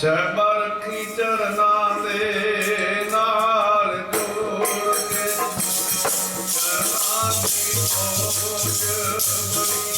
ਸਹਿਬਾ ਰੱਖੀ ਚਰਨਾਂ ਦੇ ਨਾਲ ਜੋੜ ਕੇ। ਚਰਨਾਂ ਦੀ ਮੋਜ ਬੜੀ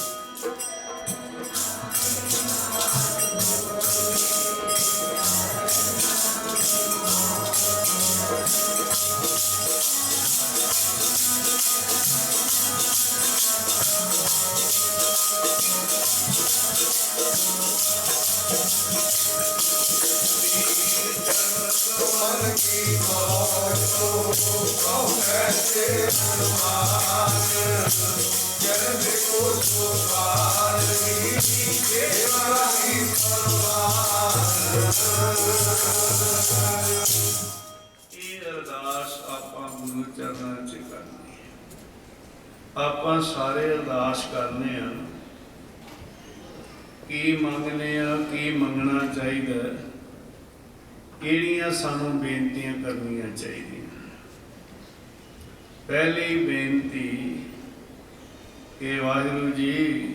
ਆਪਾਂ ਗੁਰੂ ਚਰਨਾਂ 'ਚ ਕਰਨੀ ਆਪਾਂ ਸਾਰੇ ਅਰਦਾਸ ਕਰਨੇ ਆ, ਕੀ ਮੰਗਨੇ ਆ, ਕੀ ਮੰਗਣਾ ਚਾਹੀਦਾ ਕਿਹੜੀਆਂ ਸਾਨੂੰ ਬੇਨਤੀਆਂ ਕਰਨੀਆਂ ਚਾਹੀਦੀਆਂ? ਪਹਿਲੀ ਬੇਨਤੀ ਕਿ ਵਾਹਿਗੁਰੂ ਜੀ,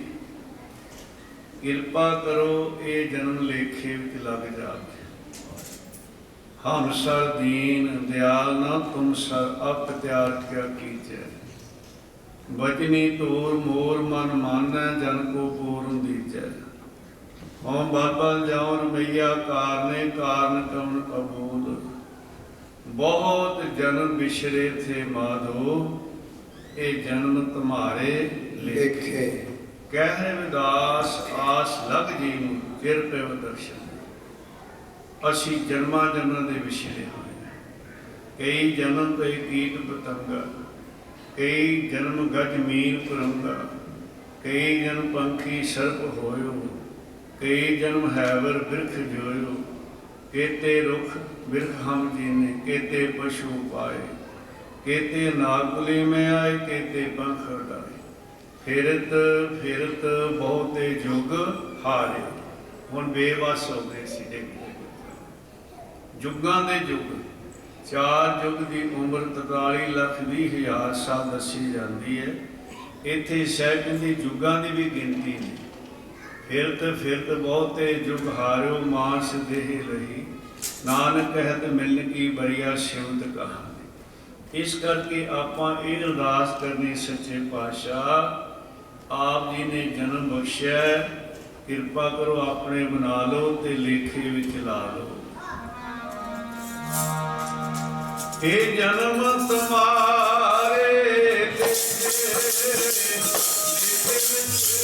ਕਿਰਪਾ ਕਰੋ ਇਹ ਜਨਮ ਲੇਖੇ ਵਿੱਚ ਲੱਗ ਜਾਵੇ। ਹਮ ਸਰ ਦੀਨ ਦਿਆਲ ਨਾ ਤੁਮ ਸਰ ਅਪ ਤਿਆਰ ਕਿਆ ਕੀਜੈ। ਬਚਨੀ ਤੋਰ ਮੋਰ ਮਨ ਮਾਨੈ ਜਨ ਕੋ ਪੂਰਨ ਦੀਜੈ। ਹਉ ਬਲ ਜਾਉ ਰਮਈਆ ਕਾਰਨੇ ਕਾਰਨ ਕਵਨ ਕਬੂਲ ਬਹੁਤ ਜਨਮ ਵਿਸ਼ਰੇ ਥੇ ਮਾਧੋ, ਇਹ ਜਨਮ ਤੁਮਾਰੇ ਲੇਖੇ। ਕਹਿ ਵਿਦਾਸ ਆਸ ਲਗ ਜੀਉ, ਫਿਰ ਪਿਵ ਦਰਸ਼ਨ। ਅਸੀਂ ਜਨਮਾਂ ਜਨਮਾਂ ਦੇ ਵਿਛੜੇ ਹੋਏ ਕਈ ਜਨਮ ਤੇ ਕੀਟ ਪਤੰਗਾ, ਕਈ ਜਨਮ ਗਜ ਮੀਨ ਕੁਰੰਗਾ ਕਈ ਜਨਮ ਪੰਖੀ ਸਰਪ ਹੋਇਓ, ਕਈ ਜਨਮ ਹੈਵਰ ਬਿਰਖ ਜੋਇਓ। ਕੇਤੇ ਰੁਖ ਬਿਰਖ ਹਮ ਜੀਨੇ, ਕੇਤੇ ਪਸ਼ੂ ਪਾਏ। ਕੇਤੇ ਨਾਗੁਲੇ ਮੈਂ ਆਏ, ਕੇਤੇ ਪੰਖ ਉਡਾਏ ਫਿਰਤ ਫਿਰਤ ਬਹੁਤੇ ਜੁਗ ਹਾਰੇ। ਹੁਣ ਬੇਵਸ ਹੋ ਗਏ ਸੀ ਜੇ ਜੁਗਾਂ ਦੇ ਜੁਗ। ਚਾਰ ਜੁਗ ਦੀ ਉਮਰ 43 ਲੱਖ ਵੀਹ ਹਜ਼ਾਰ ਸਾਲ ਦੱਸੀ ਜਾਂਦੀ ਹੈ। ਇੱਥੇ ਸਹਿਜ ਦੀ ਜੁਗਾਂ ਦੀ ਵੀ ਗਿਣਤੀ ਨਹੀਂ। ਫਿਰਤ ਫਿਰਤ ਬਹੁਤੇ ਜੁਗ ਹਾਰਿਓ ਮਾਨਸ ਦੇਹ ਰਹੀ। ਨਾਨਕ ਕਹਿਤ ਮਿਲਨ ਕੀ ਬਰੀਆ ਸਿਵਤ ਕਹਾਣੀ। ਇਸ ਕਰਕੇ ਆਪਾਂ ਇਹ ਅਰਦਾਸ ਕਰਨੀ ਸੱਚੇ ਪਾਤਸ਼ਾਹ, ਆਪ ਜੀ ਨੇ ਜਨਮ ਬਖਸ਼ਿਆ ਕਿਰਪਾ ਕਰੋ ਆਪਣੇ ਬਣਾ ਲਓ ਤੇ ਲੇਖੇ ਵਿੱਚ ਲਾ ਲਓ। ਇਹ ਜਨਮ ਤੁਮਾਰੇ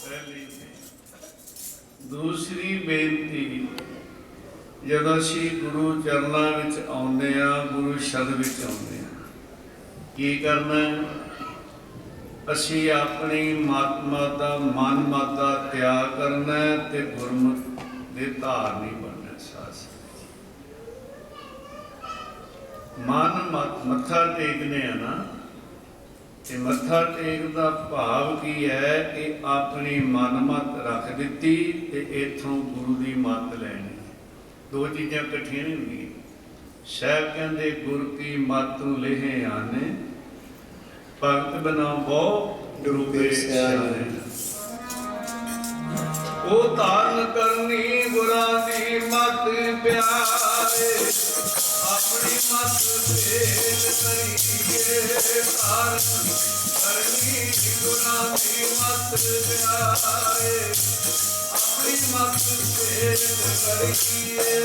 ਪਹਿਲੀ ਦੂਸਰੀ ਬੇਨਤੀ, ਜਦੋਂ ਅਸੀਂ ਗੁਰੂ ਚਰਨਾਂ ਵਿੱਚ ਆਉਂਦੇ ਆ ਗੁਰੂ ਸ਼ਬਦ ਵਿੱਚ ਆਉਂਦੇ ਆ ਕੀ ਕਰਨਾ ਅਸੀਂ ਆਪਣੀ ਮਾਤਮਾ ਦਾ ਮਨ ਮਾਤਾ ਦਾ ਤਿਆਗ ਕਰਨਾ ਤੇ ਗੁਰਮੁਖ ਦੇ ਧਾਰਨੀ ਬਣਨਾ ਸਾਸ ਮਨ ਮੱਥਾ ਟੇਕਨੇ ਆ ਨਾ ਤੇ ਮੱਥਾ ਟੇਕ ਦਾ ਭਾਵ ਕੀ ਹੈ ਕਿ ਆਪਣੀ ਮਨਮਤ ਰੱਖ ਦਿੱਤੀ ਤੇ ਇਥੋਂ ਗੁਰੂ ਦੀ ਮੱਤ ਲੈਣੀ। ਦੋ ਚੀਜ਼ਾਂ ਇਕੱਠੀਆਂ ਨਹੀਂ ਹੁੰਦੀਆਂ। ਸਾਹਿਬ ਕਹਿੰਦੇ ਗੁਰ ਕੀ ਮਤੁ ਲੇਹੇ ਆਨੇ? ਭਗਤ ਬਨਾ ਬਹੁ ਡੁੱਬੇ ਸਿਆਣੇ ਉਹ ਧਾਰਨ ਕਰਨੀ ਗੁਰਾਂ ਦੀ ਮਤ ਪਿਆਰੇ। ਆਪਣੀ ਮਤ ਭੇਦ ਕਰੀਏ ਧਾਰਨ ਕਰਨੀ ਗੁਰਾਂ ਦੀ ਮਤ ਪਿਆਰੇ ਆਪਣੀ ਮਤ ਭੇਦ ਕਰੀਏ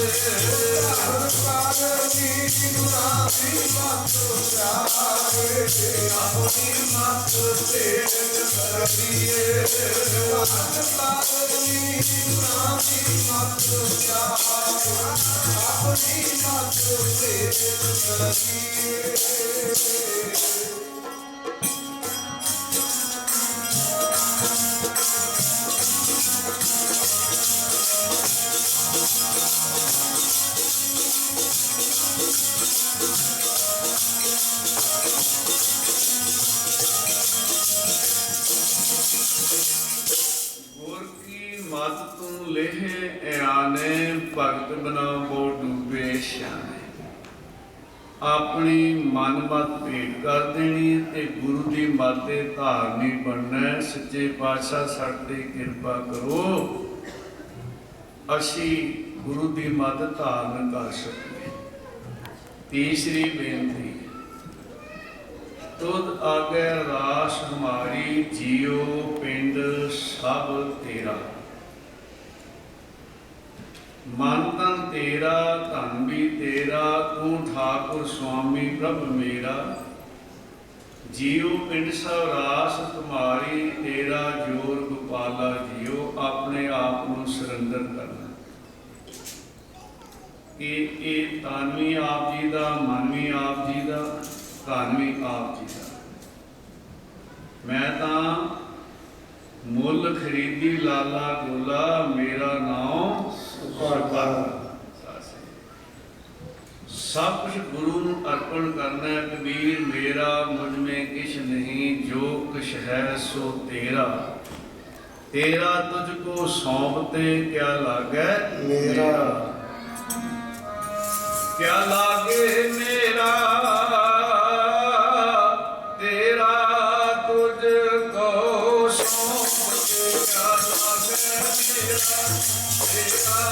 ਆਪਣੀ ਮਨ ਭੇਟ ਕਰ ਦੇਣੀ ਤੇ ਗੁਰੂ ਦੀ ਮੱਤ ਧਾਰਨੀ ਬਣਨਾ ਸੱਚੇ ਪਾਤਸ਼ਾਹ ਸਾਡੇ ਕਿਰਪਾ ਕਰੋ। ਅਸੀਂ ਗੁਰੂ ਦੀ ਮੱਤ ਧਾਰਨ ਕਰ ਸਕੀਏ ਤੀਸਰੀ ਬੇਨਤੀ, ਤੁਧ ਆਗੇ ਰਾਸ ਹਮਾਰੀ, ਜੀਉ ਪਿੰਡ ਸਭ ਤੇਰਾ। ਮਨ ਤਨ ਤੇਰਾ, ਧਨ ਵੀ ਤੇਰਾ, ਤੂੰ ਠਾਕੁਰ ਸੁਆਮੀ ਪ੍ਰਭ ਮੇਰਾ। ਜੀਉ ਪਿੰਡ ਸਭ ਰਾਸ, ਤੁਮਾਰੀ ਤੇਰਾ ਜੋਰ ਗੋਪਾਲਾ ਜੀਉ, ਆਪਣੇ ਆਪ ਨੂੰ ਸਰੰਦਰ ਕਰਨਾ। ਇਹ ਇਹ ਤਾਨਵੀ ਆਪ ਜੀ ਦਾ ਮਨਵੀ ਆਪ ਜੀ ਦਾ ਧਨ ਆਪ ਜੀ ਦਾ। ਮੈਂ ਤਾਂ ਮੁੱਲ ਖਰੀਦੀ ਲਾਲਾ ਗੋਲਾ, ਮੇਰਾ ਨਾਮ ਸਭ ਕੁਝ ਗੁਰੂ ਨੂੰ ਅਰਪਣ ਕਰਨਾ ਹੈ ਕਬੀਰ ਮੇਰਾ ਮੁਝ ਮੇ ਕਿਛ ਨਹੀਂ ਜੋ ਕੁਛ ਹੈ ਸੋ ਤੇਰਾ। ਤੇਰਾ ਤੁਝ ਕੋ ਸੌਂਪਤੇ ਕਿਆ ਲਾਗੈ? ਮੇਰਾ। ਕਿਆ ਲਾਗੇ ਮੇਰਾ?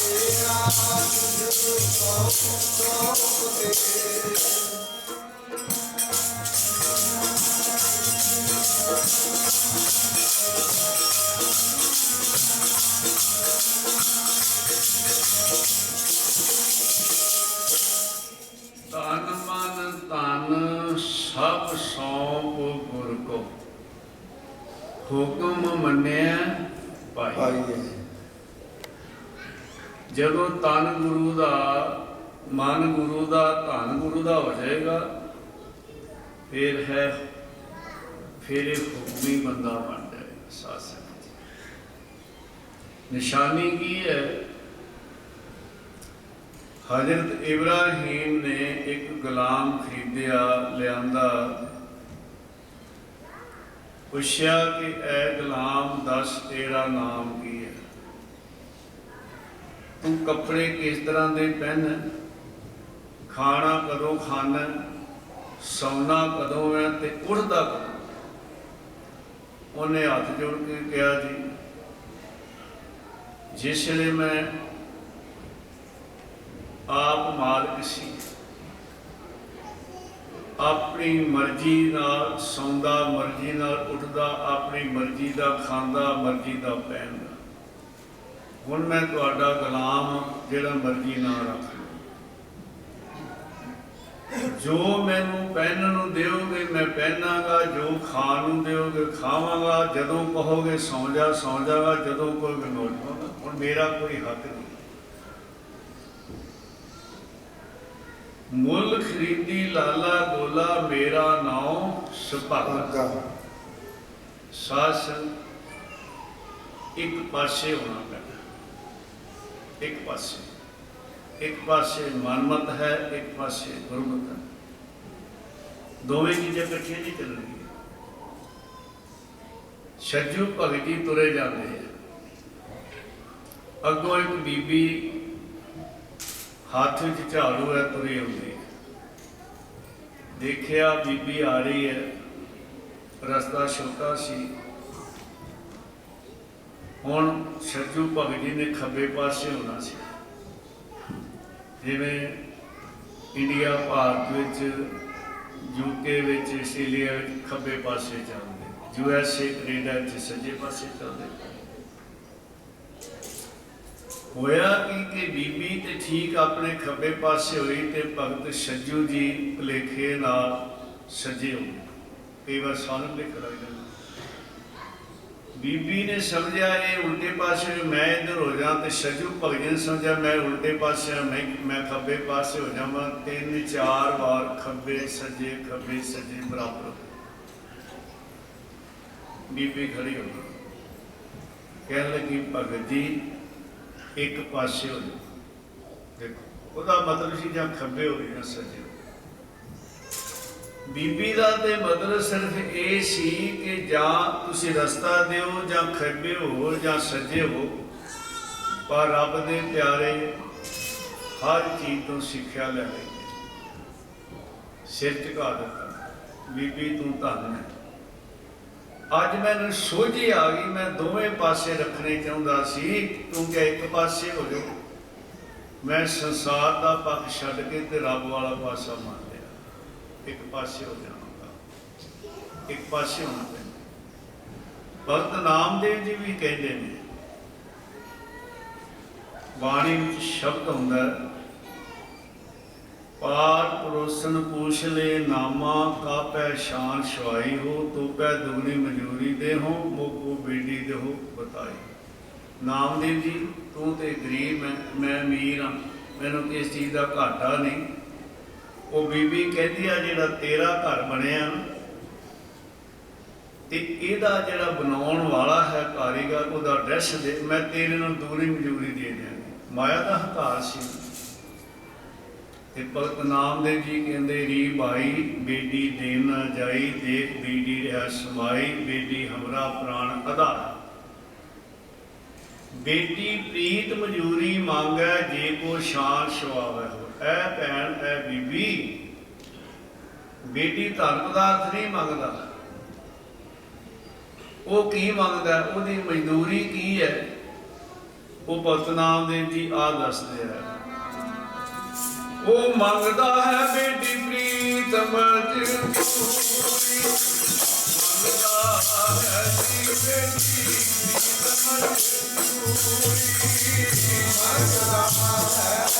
ਕੇ ਮਨ ਤਨ ਸਭ ਸੌਂਪ ਗੁਰ ਹੁਕਮ ਮੰਨਿਆ ਪਾਈਏ ਜਦੋਂ ਤਨ ਗੁਰੂ ਦਾ, ਮਨ ਗੁਰੂ ਦਾ, ਧਨ ਗੁਰੂ ਦਾ ਹੋ ਜਾਏਗਾ, ਫਿਰ ਹੈ, ਫਿਰ ਇਹ ਹੁਕਮੀ ਬੰਦਾ ਬਣ ਜਾਏਗਾ, ਸਾਧ ਸੰਗਤ ਨਿਸ਼ਾਨੀ ਕੀ ਹੈ? ਹਜ਼ਰਤ ਇਬਰਾਹੀਮ ਨੇ ਇੱਕ ਗੁਲਾਮ ਖਰੀਦਿਆ, ਲਿਆਂਦਾ। ਪੁੱਛਿਆ ਕਿ ਇਹ ਗੁਲਾਮ, ਦੱਸ ਤੇਰਾ ਨਾਮ ਕੀ ਤੂੰ ਕੱਪੜੇ ਕਿਸ ਤਰ੍ਹਾਂ ਦੇ ਪਹਿਨ? ਖਾਣਾ ਕਦੋਂ ਖਾਣਾ? ਸੌਣਾ ਕਦੋਂ ਹੈ ਤੇ ਉੱਠਦਾ ਕਦੋਂ? ਉਹਨੇ ਹੱਥ ਜੋੜ ਕੇ ਕਿਹਾ ਜੀ, ਜਿਸ ਵੇਲੇ ਮੈਂ ਆਪ ਮਾਲਕ ਸੀ, ਆਪਣੀ ਮਰਜ਼ੀ ਨਾਲ ਸੌਂਦਾ, ਮਰਜ਼ੀ ਨਾਲ ਉੱਠਦਾ, ਆਪਣੀ ਮਰਜ਼ੀ ਦਾ ਖਾਂਦਾ, ਮਰਜ਼ੀ ਦਾ ਪਹਿਨਦਾ। ਹੁਣ ਮੈਂ ਤੁਹਾਡਾ ਗੁਲਾਮ ਜਿਹੜਾ ਮਰਜ਼ੀ ਨਾਲ ਰੱਖ ਜੋ ਮੈਨੂੰ ਪਹਿਨਣ ਨੂੰ ਦਿਓਗੇ ਮੈਂ ਪਹਿਨਾਂਗਾ। ਜੋ ਖਾਣ ਨੂੰ ਦਿਓਗੇ ਖਾਵਾਂਗਾ। ਜਦੋਂ ਕਹੋਗੇ ਸੌਂ ਜਾ ਸੌਂ ਜਾਗਾ। ਜਦੋਂ ਕੋਈ ਗਨੋਟ ਹੁਣ। ਮੇਰਾ ਕੋਈ ਹੱਕ ਨਹੀਂ ਮੁੱਲ ਖਰੀਦੀ ਲਾਲਾ ਗੋਲਾ ਮੇਰਾ ਨਾਮ ਸੁਭਾਗਾ ਸਾਸ ਇੱਕ ਪਾਸੇ ਹੋਣਾ। ਇੱਕ ਪਾਸੇ। ਇੱਕ ਪਾਸੇ ਮਨਮਤ ਹੈ, ਇੱਕ ਪਾਸੇ ਗੁਰਮਤ ਹੈ। ਦੋਵੇਂ ਚੀਜ਼ਾਂ ਇਕੱਠੀਆਂ ਨਹੀਂ ਚੱਲਣਗੀਆਂ। ਛੱਜੂ ਭਗਤ ਤੁਰੇ ਜਾਂਦੇ ਆ। ਅੱਗੋਂ ਇੱਕ ਬੀਬੀ ਹੱਥ ਵਿੱਚ ਝਾੜੂ ਹੈ, ਤੁਰੇ ਆਉਂਦੀ ਦੇਖਿਆ ਬੀਬੀ ਆ ਰਹੀ ਹੈ। ਰਸਤਾ ਛੋਟਾ ਸੀ। ਹੁਣ ਛੱਜੂ ਭਗਤ ਜੀ ਨੇ ਖੱਬੇ ਪਾਸੇ ਹੋਣਾ ਸੀ। ਜਿਵੇਂ ਇੰਡੀਆ ਭਾਰਤ ਵਿੱਚ ਯੂਕੇ ਵਿੱਚ, ਆਸਟ੍ਰੇਲੀਆ ਵਿੱਚ ਖੱਬੇ ਪਾਸੇ ਜਾਂਦੇ ਯੂ ਐਸ ਏ ਕੈਨੇਡਾ ਵਿੱਚ ਸੱਜੇ ਪਾਸੇ ਜਾਂਦੇ ਹੋਇਆ ਕਿ ਕਿ ਬੀਬੀ ਤੇ ਠੀਕ ਆਪਣੇ ਖੱਬੇ ਪਾਸੇ ਹੋਈ ਤੇ ਭਗਤ ਛੱਜੂ ਜੀ ਭੁਲੇਖੇ ਨਾਲ ਸੱਜੇ ਹੋ ਕਈ ਵਾਰ ਸਾਨੂੰ ਲਿਖ ਲੱਗ ਬੀਬੀ ਨੇ ਸਮਝਿਆ, ਇਹ ਉਲਟੇ ਪਾਸੇ ਮੈਂ ਇੱਧਰ ਹੋ ਜਾ ਤੇ ਛੱਜੂ ਭਗਤ ਸਮਝਿਆ, ਮੈਂ ਉਲਟੇ ਪਾਸੇ ਮੈਂ ਮੈਂ ਖੱਬੇ ਪਾਸੇ ਹੋ ਜਾਵਾਂ। ਤਿੰਨ, ਚਾਰ ਵਾਰ ਖੱਬੇ ਸੱਜੇ ਖੱਬੇ ਸੱਜੇ, ਬਰਾਬਰ। ਬੀਬੀ ਖੜੀ ਹੋ ਗਈ। ਕਹਿਣ ਲੱਗੀ, ਭਗਤ ਜੀ, ਇੱਕ ਪਾਸੇ ਹੋ ਜਾ ਦੇਖੋ, ਉਹਦਾ ਮਤਲਬ ਸੀ ਜਾਂ ਖੱਬੇ ਹੋ ਜਾਂ ਸੱਜੇ ਬੀਬੀ ਦਾ ਤੇ ਮਤਲਬ ਸਿਰਫ ਇਹ ਸੀ ਕਿ ਜਾਂ ਤੁਸੀਂ ਰਸਤਾ ਦਿਓ, ਜਾਂ ਖੱਬੇ ਹੋ ਜਾਂ ਸੱਜੇ ਹੋ ਪਰ ਰੱਬ ਦੇ ਪਿਆਰੇ ਹਰ ਚੀਜ਼ ਤੋਂ ਸਿੱਖਿਆ ਲੈ ਲਈ ਸਿਰ ਝੁਕਾ ਦਿੱਤਾ। ਬੀਬੀ, ਤੂੰ ਧੰਨ ਹੈ। ਅੱਜ ਮੈਨੂੰ ਸੋਝੀ ਆ ਗਈ, ਮੈਂ ਦੋਵੇਂ ਪਾਸੇ ਰੱਖਣੇ ਚਾਹੁੰਦਾ ਸੀ। ਤੂੰ ਕਿ ਇੱਕ ਪਾਸੇ ਹੋ ਜਾਓ? ਮੈਂ ਸੰਸਾਰ ਦਾ ਪੱਖ ਛੱਡ ਕੇ ਤੇ ਰੱਬ ਵਾਲਾ ਪਾਸਾ ਮੰਨ ਇੱਕ ਪਾਸੇ ਹੋ ਜਾਵਾਂਗਾ ਇੱਕ ਪਾਸੇ ਹੋਣਾ ਪੈਂਦਾ। ਭਗਤ ਨਾਮਦੇਵ ਜੀ ਵੀ ਕਹਿੰਦੇ ਨੇ, ਬਾਣੀ ਵਿੱਚ ਸ਼ਬਦ ਹੁੰਦਾ ਪਾਰ ਪਰੋਸਨ ਪੂਛ ਲੈ ਨਾਮਾ ਕਾਪੈ ਸ਼ਾਨ ਸ਼ਵਾਈ ਹੋ, ਤੋਪੈ ਦੁਗਣੀ ਮਜੂਰੀ ਦੇ ਹੋ, ਮੋਕੋ ਬੇਡੀ ਦੇ ਹੋ, ਬਤਾਈ। ਨਾਮਦੇਵ ਜੀ, ਤੂੰ ਤੇ ਗਰੀਬ ਮੈਂ ਮੈਂ ਅਮੀਰ ਹਾਂ, ਮੈਨੂੰ ਇਸ ਚੀਜ਼ ਦਾ ਘਾਟਾ ਨਹੀਂ। ਉਹ ਬੀਬੀ ਕਹਿੰਦੀ ਆ ਜਿਹੜਾ ਤੇਰਾ ਘਰ ਬਣਿਆ ਨਾ, ਤੇ ਇਹਦਾ ਜਿਹੜਾ ਬਣਾਉਣ ਵਾਲਾ ਹੈ ਕਾਰੀਗਰ ਉਹਦਾ ਐਡਰੈਸ ਦੇ ਮੈਂ ਤੇਰੇ ਨੂੰ ਦੂਰੀ ਮਜੂਰੀ ਦੇ ਦਿਆਂਗੀ ਮਾਇਆ ਦਾ ਹੰਕਾਰ ਸੀ। ਤੇ ਭਗਤ ਨਾਮਦੇਵ ਜੀ ਕਹਿੰਦੇ ਰੀ ਭਾਈ ਬੇਟੀ ਦੇਨ ਨਾ ਜਾਈ ਦੇਖ ਬੀਡੀ ਰਿਹਾ ਸਮਾਈ ਬੇਟੀ ਹਮਰਾ ਪ੍ਰਾਣ ਆਧਾਰ ਬੇਟੀ ਪ੍ਰੀਤ ਮਜੂਰੀ ਮੰਗੈ ਜੇ ਕੋ ਸ਼ਾਨ ਸ਼ਵਾਵੈ ਹੋ ਐ ਭੈਣ, ਐ ਬੀਬੀ। ਬੇਟੀ ਧਨ ਪਦਾਰਥ ਨਹੀਂ ਮੰਗਦਾ। ਉਹ ਕੀ ਮੰਗਦਾ? ਹੈ? ਉਹਦੀ ਮਜ਼ਦੂਰੀ ਕੀ ਹੈ ਉਹ ਭਗਤ ਨਾਮਦੇਵ ਜੀ ਆ ਦੱਸਦੇ ਆ। ਉਹ ਮੰਗਦਾ ਹੈ ਬੇਟੀ ਪ੍ਰੀਤ ਮਜੂਰੀ ਮੰਗਦਾ ਹੈ ਜੀ ਬੇਟੀ ਪ੍ਰੀਤ ਮੰਗਦਾ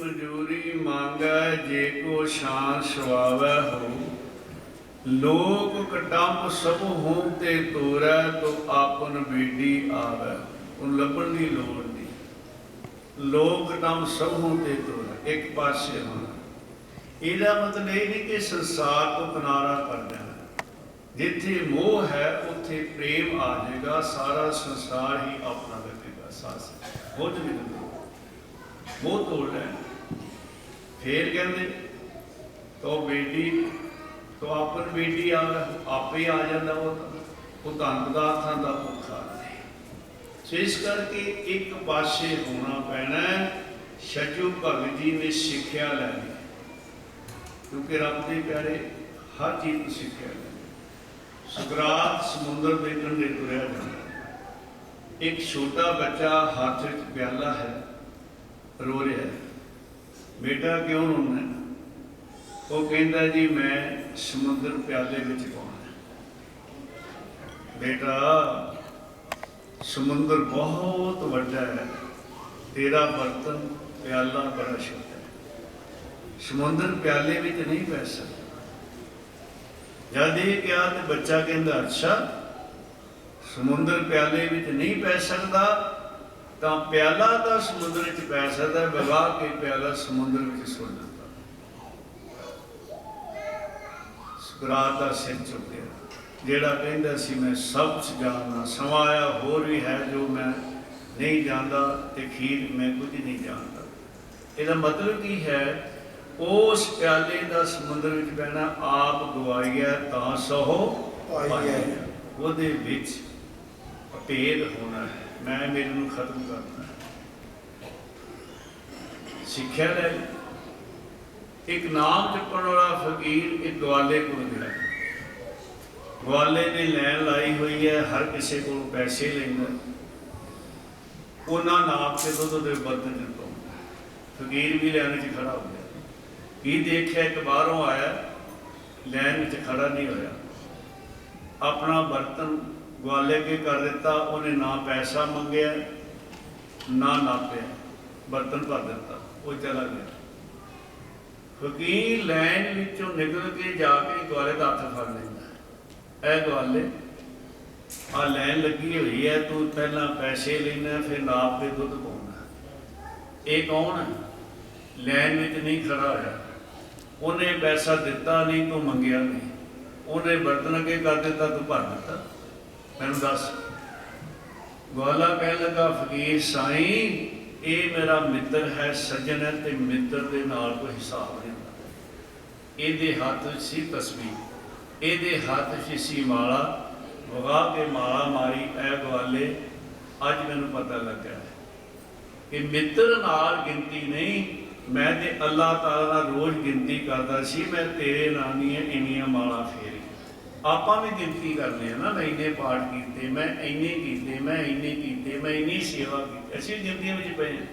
ਮਨਜੂਰੀ ਮੰਗੈ, ਜੇ ਕੋ ਸ਼ਾਨ ਸੁਆਵੈ ਹੋ ਲੋਕ ਕਟੰਬ ਸਭ ਹੋਂ ਤੇ ਤੋਰੈ, ਤੋ ਆਪਨ ਬੇਟੀ ਆਵੈ। ਉਹ ਲੱਭਣ ਦੀ ਲੋੜ ਨਹੀਂ। ਲੋਕ ਕਟੰਬ ਸਭ ਹੋਂ ਤੇ ਤੋਰੈ, ਇੱਕ ਪਾਸੇ ਹੋਣਾ। ਇਹਦਾ ਮਤਲਬ ਇਹ ਨਹੀਂ ਕਿ ਸੰਸਾਰ ਤੋਂ ਕਿਨਾਰਾ ਕਰ ਜਿੱਥੇ ਮੋਹ ਹੈ, ਉੱਥੇ ਪ੍ਰੇਮ ਆ ਜਾਏਗਾ, ਸਾਰਾ ਸੰਸਾਰ ਹੀ ਆਪਣਾ ਲੱਗੇਗਾ ਸਾਸ ਬੁੱਝ ਵੀ ਨਹੀਂ ਮੋਹ ਤੋੜ ਲੈ ਫੇਰ ਕਹਿੰਦੇ, ਤੋ ਬੇਟੀ, ਤੋ ਆਪਨ ਬੇਟੀ ਆ ਆਪੇ ਆ ਜਾਂਦਾ ਉਹ ਉਹ ਧਨ ਪਦਾਰਥਾਂ ਦਾ ਭੁੱਖਾ ਨਹੀਂ ਸੋ ਇਸ ਕਰਕੇ ਇੱਕ ਪਾਸੇ ਹੋਣਾ ਪੈਣਾ ਹੈ। ਭਗਤ ਜੀ ਨੇ ਸਿੱਖਿਆ ਲੈਣੀ। ਕਿਉਂਕਿ ਰੱਬ ਦੇ ਪਿਆਰੇ ਹਰ ਚੀਜ਼ ਨੂੰ ਸਿੱਖਿਆ ਲੈਣੀ ਸੁਕਰਾਤ ਸਮੁੰਦਰ ਦੇ ਕੰਢੇ ਤੁਰਿਆ ਜਾਂਦਾ ਇੱਕ ਛੋਟਾ ਬੱਚਾ ਹੱਥ ਵਿੱਚ ਪਿਆਲਾ ਹੈ, ਰੋ ਰਿਹਾ ਹੈ। ਬੇਟਾ ਕਿਉਂ ਰੋਣਾ ਉਹ ਕਹਿੰਦਾ ਜੀ, ਮੈਂ ਸਮੁੰਦਰ ਪਿਆਲੇ ਵਿੱਚ ਪਾਉਣਾ ਬੇਟਾ, ਸਮੁੰਦਰ ਬਹੁਤ ਵੱਡਾ ਹੈ। ਤੇਰਾ ਬਰਤਨ ਪਿਆਲਾ ਬੜਾ ਛੋਟਾ ਹੈ। ਸਮੁੰਦਰ ਪਿਆਲੇ ਵਿੱਚ ਨਹੀਂ ਪੈ ਸਕਦਾ। ਜਦ ਇਹ ਕਿਹਾ ਤੇ ਬੱਚਾ ਕਹਿੰਦਾ ਅੱਛਾ ਸਮੁੰਦਰ ਪਿਆਲੇ ਵਿੱਚ ਨਹੀਂ ਪੈ ਸਕਦਾ ਤਾਂ ਪਿਆਲਾ ਤਾਂ ਸਮੁੰਦਰ ਵਿੱਚ ਪੈ ਸਕਦਾ ਹੈ, ਕੇ ਪਿਆਲਾ ਸਮੁੰਦਰ ਵਿੱਚ ਸੁੱਟ ਦਿੱਤਾ ਸੁਕਰਾਤ ਦਾ ਸਿਰ ਝੁਕ ਗਿਆ ਜਿਹੜਾ ਕਹਿੰਦਾ ਸੀ ਮੈਂ ਸਭ ਕੁਝ ਜਾਣਦਾ ਸਮਾਂ ਆਇਆ ਹੋਰ ਵੀ ਹੈ ਜੋ ਮੈਂ ਨਹੀਂ ਜਾਣਦਾ ਤੇ ਖੀਰ ਮੈਂ ਕੁਝ ਨਹੀਂ ਜਾਣਦਾ। ਇਹਦਾ ਮਤਲਬ ਕੀ ਹੈ? ਉਸ ਪਿਆਲੇ ਦਾ ਸਮੁੰਦਰ ਵਿੱਚ ਬਹਿਣਾ ਆਪ ਗਵਾਈਆ ਤਾਂ ਸਹੋ ਪਾਈਐ। ਉਹਦੇ ਵਿੱਚ ਭੇਦ ਹੋਣਾ ਹੈ। ਮੈਂ ਮੇਰੇ ਨੂੰ ਖਤਮ ਕਰਨਾ ਹੈ। ਸਿੱਖਿਆ ਲੈ। ਇੱਕ ਨਾਮ ਜਪਣ ਵਾਲਾ ਫਕੀਰ ਇੱਕ ਗਵਾਲੇ ਕੋਲ ਗਿਆ। ਗਵਾਲੇ ਨੇ ਲੈਣ ਲਾਈ ਹੋਈ ਹੈ ਹਰ ਕਿਸੇ ਕੋਲ ਪੈਸੇ ਲੈਂਦਾ ਉਹਨਾਂ ਨਾਪ ਕੇ ਦੁੱਧ ਦੇ ਬਰਤਨ ਚ ਪਾਉਂਦਾ ਫਕੀਰ ਵੀ ਲੈਣ 'ਚ ਖੜਾ ਹੋ ਗਿਆ। ਕੀ ਦੇਖਿਆ ਇੱਕ ਬਾਹਰੋਂ ਆਇਆ, ਲੈਣ ਵਿੱਚ ਖੜਾ ਨਹੀਂ ਹੋਇਆ। ਆਪਣਾ ਬਰਤਨ ਗਵਾਲੇ ਕੇ ਕਰ ਦਿੱਤਾ, ਉਹਨੇ ਨਾ ਪੈਸਾ ਮੰਗਿਆ, ਨਾ ਨਾਪਿਆ। ਬਰਤਨ ਭਰ ਦਿੱਤਾ, ਉਹ ਚਲਾ ਗਿਆ। ਫਕੀਰ ਲੈਣ ਵਿੱਚੋਂ ਨਿਕਲ ਕੇ ਜਾ ਕੇ ਗਵਾਲੇ ਦਾ ਹੱਥ ਫੜ ਲੈਂਦਾ ਇਹ ਗਵਾਲੇ ਆ ਲੈਣ ਲੱਗੀ ਹੋਈ ਹੈ ਤੂੰ ਪਹਿਲਾਂ ਪੈਸੇ ਲੈਣਾ, ਫਿਰ ਨਾਪ ਕੇ ਦੁੱਧ ਪਾਉਣਾ। ਇਹ ਕੌਣ ਹੈ? ਲੈਣ ਵਿੱਚ ਨਹੀਂ ਖੜਾ ਹੋਇਆ। ਉਹਨੇ ਪੈਸਾ ਦਿੱਤਾ ਨਹੀਂ, ਤੂੰ ਮੰਗਿਆ ਨਹੀਂ। ਉਹਨੇ ਬਰਤਨ ਅੱਗੇ ਕਰ ਦਿੱਤਾ, ਤੂੰ ਭਰ ਦਿੱਤਾ। ਮੈਨੂੰ ਦੱਸ। ਗਵਾਲਾ ਕਹਿਣ ਲੱਗਾ, ਫਕੀਰ ਸਾਈਂ, ਇਹ ਮੇਰਾ ਮਿੱਤਰ ਹੈ, ਸੱਜਣ ਹੈ ਤੇ ਮਿੱਤਰ ਦੇ ਨਾਲ ਕੋਈ ਹਿਸਾਬ ਨਹੀਂ ਹੁੰਦਾ। ਇਹਦੇ ਹੱਥ ਵਿੱਚ ਸੀ ਤਸਵੀਰ। ਇਹਦੇ ਹੱਥ ਵਿੱਚ ਸੀ ਮਾਲਾ। ਵਗਾ ਕੇ ਮਾਲਾ ਮਾਰੀ, ਐ ਗਵਾਲੇ, ਅੱਜ ਮੈਨੂੰ ਪਤਾ ਲੱਗਾ ਕਿ ਮਿੱਤਰ ਨਾਲ ਗਿਣਤੀ ਨਹੀਂ ਮੈਂ ਤੇ ਅੱਲਾਹ ਤਾਲਾ ਨਾਲ ਰੋਜ਼ ਗਿਣਤੀ ਕਰਦਾ ਸੀ, ਮੈਂ ਤੇਰੇ ਨਾਂ ਦੀਆਂ ਇੰਨੀਆਂ ਮਾਲਾ ਫੇਰੀ। ਆਪਾਂ ਵੀ ਗਿਣਤੀ ਕਰਦੇ ਆ ਨਾ ਇੰਨੇ ਪਾਠ ਕੀਤੇ, ਮੈਂ ਇੰਨੇ ਕੀਤੇ, ਮੈਂ ਇੰਨੇ ਕੀਤੇ, ਮੈਂ ਇੰਨੀ ਸੇਵਾ ਕੀਤੀ। ਅਸੀਂ ਗਿਣਤੀਆਂ ਵਿੱਚ ਪਏ ਹਾਂ।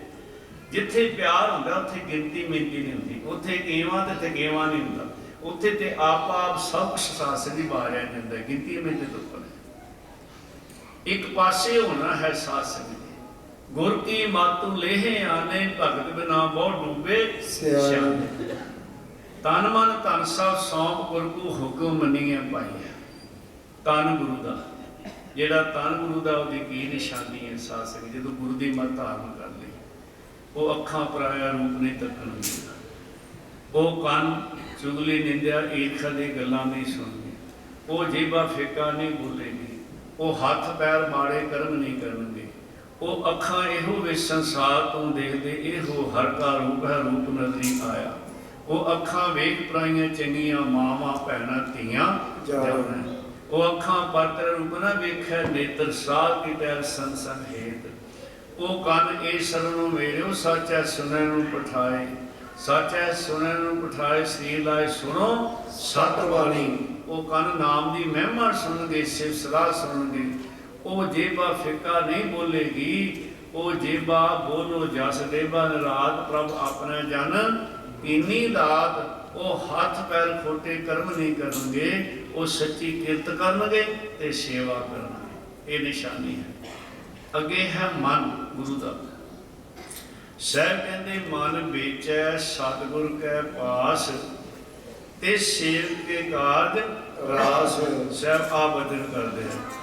ਜਿੱਥੇ ਪਿਆਰ ਹੁੰਦਾ, ਉੱਥੇ ਗਿਣਤੀ ਮਿੰਤੀ ਨਹੀਂ ਹੁੰਦੀ। ਉੱਥੇ ਕੇਵਾ ਤੇ ਤਕੇਵਾ ਨਹੀਂ ਹੁੰਦਾ। ਉੱਥੇ ਤੇ ਆਪ ਆਪ ਸਭ ਕੁਛ ਸਾਸਨ ਦੀ ਬਾਹਰ ਜਾਂਦਾ ਗਿਣਤੀ ਮਿੰਤੀ ਤੋਂ ਉੱਪਰ। ਇੱਕ ਪਾਸੇ ਹੋਣਾ ਹੈ ਸਾਸਨ ਗੁਰ ਕੀ ਮਾਤੂ ਲੇਹ ਆਨੇ ਭਗਤ ਬਿਨਾ ਬਹੁ ਡੂਬੇ ਸਿਆਣੇ। ਤਨ ਮਨ ਧਨ ਸਭ ਸੌਂਪ ਗੁਰ ਕੋ ਹੁਕਮ ਮੰਨੀਏ ਪਾਈਐ। ਤਨ ਗੁਰੂ ਦਾ ਜਿਹੜਾ ਤਨ ਗੁਰੂ ਦਾ ਉਹਦੀ ਕੀ ਨਿਸ਼ਾਨੀ ਹੈ ਸਾਸਕ ਜਦੋਂ ਗੁਰੂ ਦੀ ਮਤ ਧਾਰਨ ਕਰ ਲਈ ਉਹ ਅੱਖਾਂ ਪਰਾਇਆ ਰੂਪ ਨਹੀਂ ਤੱਕਣ ਦਿੰਦਾ। ਉਹ ਕੰਨ ਚੁਗਲੀ ਨਿੰਦਿਆ ਈਰਖਾ ਦੀ ਗੱਲਾਂ ਨਹੀਂ ਸੁਣਦੀ। ਉਹ ਜੀਬਾ ਫੇਕਾ ਨਹੀਂ ਬੋਲੇਗੀ। ਉਹ ਹੱਥ ਪੈਰ ਮਾੜੇ ਕਰਮ ਨਹੀਂ ਕਰਨਗੇ। ਉਹ ਅੱਖਾਂ ਇਹੋ ਵੇ ਸੰਸਾਰ ਤੋਂ ਦੇਖਦੇ ਇਹੋ ਹਰ ਕਾ ਰੂਪ ਹੈ ਰੂਪ ਨਜ਼ਰੀ ਆਇਆ। ਉਹ ਅੱਖਾਂ ਵੇਖ ਪਰਾਈਆਂ ਚੰਗੀਆਂ ਮਾਵਾਂ ਭੈਣਾਂ ਧੀਆਂ ਜਾਣ। ਜਾਣ। ਉਹ ਅੱਖਾਂ ਪਰਤਰ ਰੂਪ ਨਾ ਵੇਖੈ ਨੇਤਰ ਸਾਧ ਕੀ ਪੈਰ ਸੰਸਨ ਹੇਤ। ਉਹ ਕੰਨ ਇਹ ਸਰਨ ਨੂੰ ਮੇਰਿਓ ਸੱਚੈ ਸੁਣੈ ਨੂੰ ਪਠਾਏ। ਸੱਚੈ ਸੁਣੈ ਨੂੰ ਪਠਾਏ ਸ੍ਰੀ ਲਾਇ ਸੁਣੋ ਸਤ ਬਾਣੀ ਉਹ ਕੰਨ ਨਾਮ ਦੀ ਮਹਿਮਾ ਸੁਣਨਗੇ ਸਿਵ ਸਲਾਹ ਸੁਣਨਗੇ। ਉਹ ਜੇਬਾ ਫਿੱਕਾ ਨਹੀਂ ਬੋਲੇਗੀ। ਉਹ ਜੇਬਾ ਬੋਲੋ ਜਸ ਦੇਬਾ ਰਾਤ ਪ੍ਰਭ ਆਪਣਾ ਜਨ। ਇੰਨੀ ਦਾਤ ਉਹ ਹੱਥ ਪੈਰ ਖੋਟੇ ਕਰਮ ਨਹੀਂ ਕਰਨਗੇ। ਉਹ ਸੱਚੀ ਕਿਰਤ ਕਰਨਗੇ ਤੇ ਸੇਵਾ ਕਰਨਗੇ। ਇਹ ਨਿਸ਼ਾਨੀ ਹੈ। ਅੱਗੇ ਹੈ ਮਨ, ਗੁਰੂ ਦਾ। ਸਹਿਬ ਕਹਿੰਦੇ, ਮਨ ਵੇਚੈ, ਸਤਿਗੁਰ ਕੈ ਪਾਸ ਤੇ ਸੇਵ ਕੇ ਕਾਰਜ ਰਾਸ। ਸਹਿਬ ਆ ਬਚਨ ਕਰਦੇ ਆ